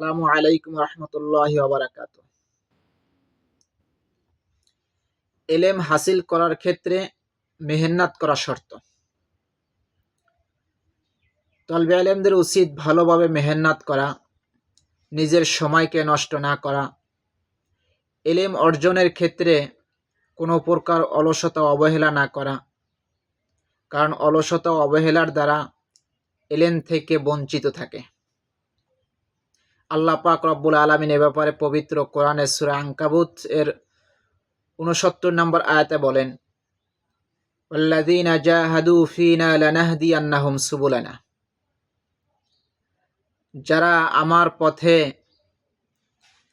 আসসালামু আলাইকুম রহমতুল্লাহ বারাকাত এলেম হাসিল করার ক্ষেত্রে মেহনত করা শর্ত। তলবে আলেমদের উচিত ভালোভাবে মেহনত করা, নিজের সময়কে নষ্ট না করা। এলেম অর্জনের ক্ষেত্রে কোনো প্রকার অলসতা অবহেলা না করা, কারণ অলসতা অবহেলার দ্বারা এলেন থেকে বঞ্চিত থাকে। আল্লাহ পাক রব্বুল আলমিন এ ব্যাপারে পবিত্র কোরআনের সুরা আঙ্কাবুত এর উনসত্তর নম্বর আয়াতে বলেন যারা আমার পথে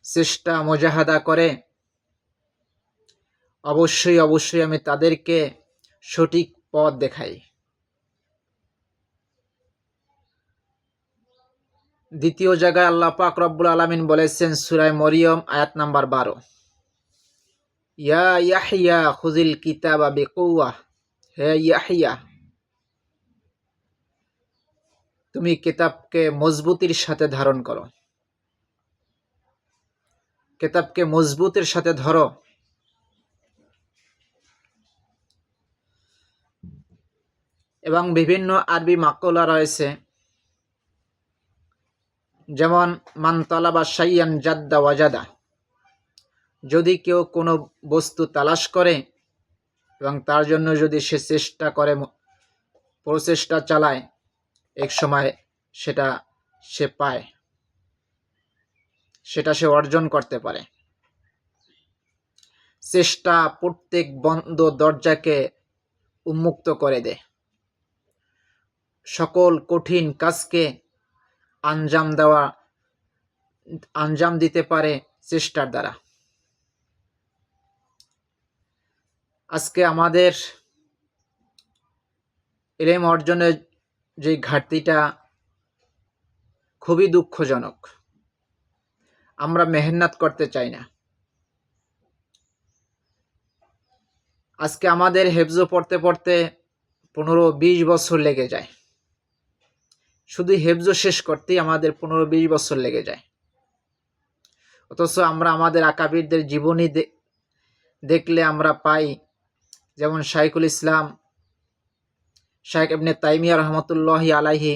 চেষ্টা মোজাহাদা করে, অবশ্যই অবশ্যই আমি তাদেরকে সঠিক পথ দেখাই। দ্বিতীয় জায়গায় আল্লাহ পাক রব্বুল আলমিন বলেছেন সুরায় মরিয়ম, আয়াত নাম্বার বারো। ইয়া ইয়াহিয়া খুজিল কিতাবা বেকৌয়া হে ইয়াহিয়া, তুমি কিতাবকে মজবুতির সাথে ধারণ করো। কেতাবকে মজবুতের সাথে ধরো। এবং বিভিন্ন আরবি মাকলা রয়েছে। যেমন মানতলা বা সাইয়ান জাদ্দা ওয়াজাদা যদি কেউ কোনো বস্তু তালাশ করে এবং তার জন্য যদি সে চেষ্টা করে প্রচেষ্টা চালায়, এক সময় সেটা সে পায়, সেটা সে অর্জন করতে পারে। চেষ্টা প্রত্যেক বন্ধ দরজাকে উন্মুক্ত করে দেয়। সকল কঠিন কাজকে আঞ্জাম দেওয়া, আঞ্জাম দিতে পারে চেষ্টার দ্বারা। আজকে আমাদের এলেম অর্জনের যে ঘাটতিটা খুবই দুঃখজনক। আমরা মেহনত করতে চাই না। আজকে আমাদের হেফজো পড়তে পড়তে পনেরো বিশ বছর লেগে যায়। শুধু হেফজো শেষ করতেই আমাদের পনেরো বিশ বছর লেগে যায়। অথচ আমরা আমাদের আকাবিরদের জীবনী দেখলে আমরা পাই যেমন শাইকুল ইসলাম শাইক এমনি তাইমিয়া রহমতুল্লাহ আলাহি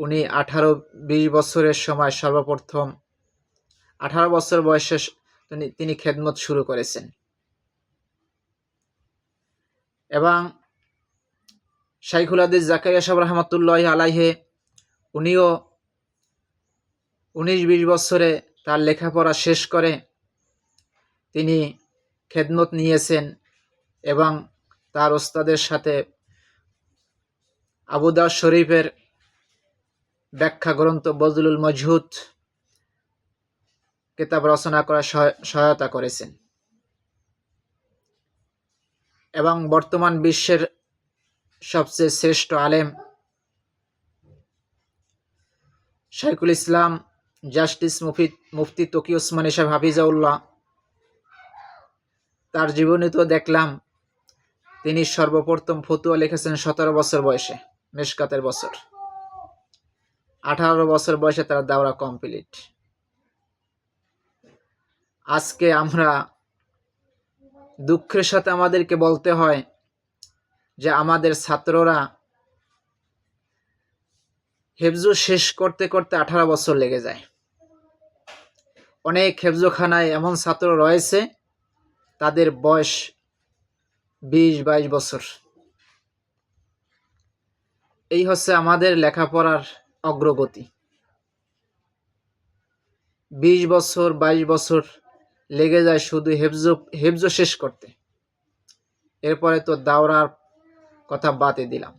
উনি আঠারো বিশ বছরের সময় সর্বপ্রথম, আঠারো বছর বয়সে তিনি খেদমত শুরু করেছেন। এবং শাইখুল আদিস জাকারিয়া সাহেব রহমতুল্লাহ আলাইহে, উনিও উনিশ বিশ বছরে তার লেখাপড়া শেষ করে তিনি খেদমত নিয়েছেন এবং তার ওস্তাদের সাথে আবুদা শরীফের ব্যাখ্যা গ্রন্থ বজলুল মজহুদ কেতাব রচনা করার সহায়তা করেছেন। এবং বর্তমান বিশ্বের সবচেয়ে শ্রেষ্ঠ আলেম শাইকুল ইসলাম, জাস্টিস মুফিদ, মুফতি তকি ওসমান সাহেব হাফিজাউল্লাহ। তার জীবনী তো দেখলাম, তিনি সর্বপ্রথম ফতুয়া লিখেছেন সতেরো বছর বয়সে, মেশকাতের বছর। আঠারো বছর বয়সে তার দাওরা কমপ্লিট। আজকে আমরা দুঃখের সাথে আমাদেরকে বলতে হয় যে আমাদের ছাত্ররা হেফজু শেষ করতে করতে আঠারো বছর লেগে যায়। অনেক হেফজোখানায় এমন ছাত্র রয়েছে, তাদের বয়স বিশ বাইশ বছর। এই হচ্ছে আমাদের লেখাপড়ার অগ্রগতি। বিশ বছর, বাইশ বছর লেগে যায় শুধু হেফজো হেফজো শেষ করতে। এরপরে তো দাওরার কথা বাদে দিলাম।